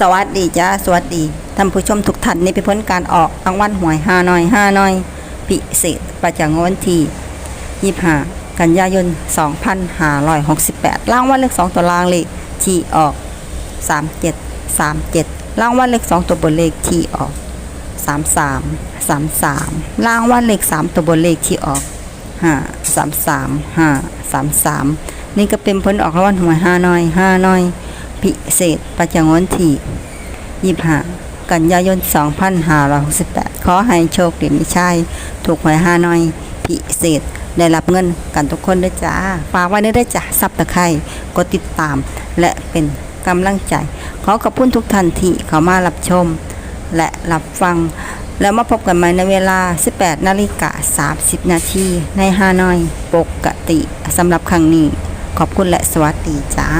สวัสดีจ้าสวัสดีท่านผู้ชมทุกท่านนี่เป็นผลการออกรางวัลหวยห้าน้อยห้าน้อยพิเศษประจำงวดวันที่ยี่ห้ากันยายน 2568รางวัลเลขสองตัวรางเลขที่ออก 37 37รางวัลเลขสองตัวบนเลขที่ออก 33 33รางวัลเลขสามตัวบนเลขที่ออก 5 33 5 33 นี่ก็เป็นผลออกรางวัลหวยห้าน้อยห้าน้อย พิเศษ ประจำวันที่25กันยายน 2568 ขอให้โชคดีมีชัยถูกหวยห้าน้อย พิเศษ ได้รับเงินกันทุกคนด้วยจ้า ฝากไว้ด้จ้าซับตะไคร่กดติดตาม และเป็นกำลังใจ ขอขอบคุณทุกท่านที่เข้ามารับชม และรับฟัง แล้วมาพบกันใหม่ในเวลา 18 นาฬิกา 30 นาทีในฮานอย ปกติสำหรับครั้งนี้ ขอบคุณและสวัสดีจ้า